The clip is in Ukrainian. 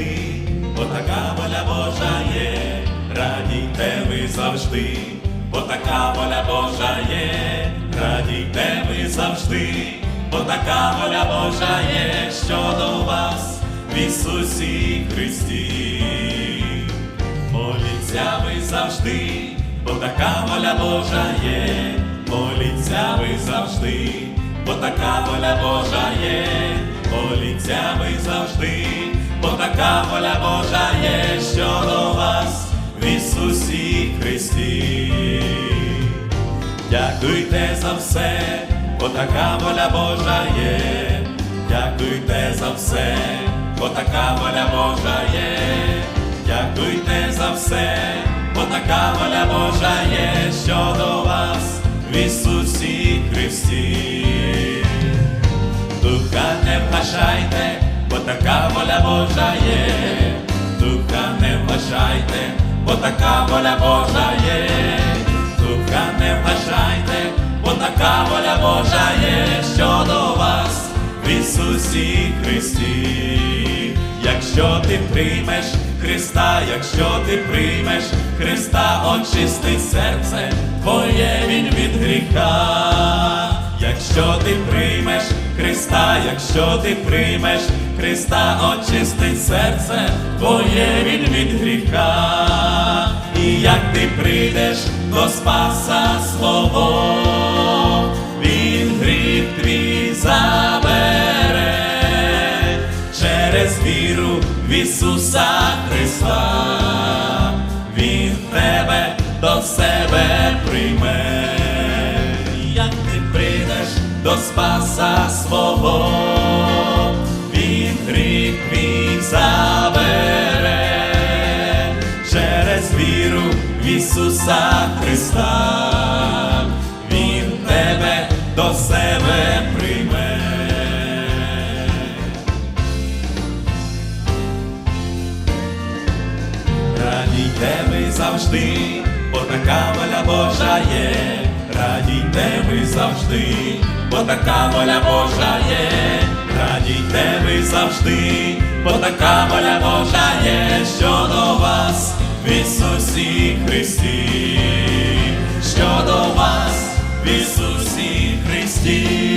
завжди, бо така воля Божа є, радійте ви завжди, бо така воля Божа є, радійте ви завжди, бо така воля Божа є. Щодо вас в Ісусі Христі. Моліться ви завжди, бо така воля Божа є, моліться ви завжди, бо така воля Божа є, моліться ви завжди, така воля Божа є, щодо вас в Ісусі Христі. Дякуйте за все, бо така воля Божа є, дякуйте за все, бо така воля Божа є, дякуйте за все, бо така воля Божа є, щодо вас в Ісусі Христі. Духа не вгашайте, така воля Божа є, духа не вгашайте, бо така воля Божа є, духа не вгашайте, бо така воля Божа є, щодо вас в Ісусі Христі. Якщо ти приймеш Христа, якщо ти приймеш Христа, очистить серце твоє він від гріха. Якщо ти приймеш Христа, якщо ти приймеш Христа, очистить серце твоє він від гріха. І як ти прийдеш до Спаса свого, він гріх твій забере через віру в Ісуса Христа, Він тебе до себе прийме, до Спаса свого, Він гріх твій забере через віру в Ісуса Христа, Він тебе до себе прийме. Радійте ви завжди, бо така воля Божа є, радійте ви завжди, бо така воля Божа є, радійте ви завжди, бо така воля Божа є, щодо вас в Ісусі Христі, щодо вас в Ісусі Христі.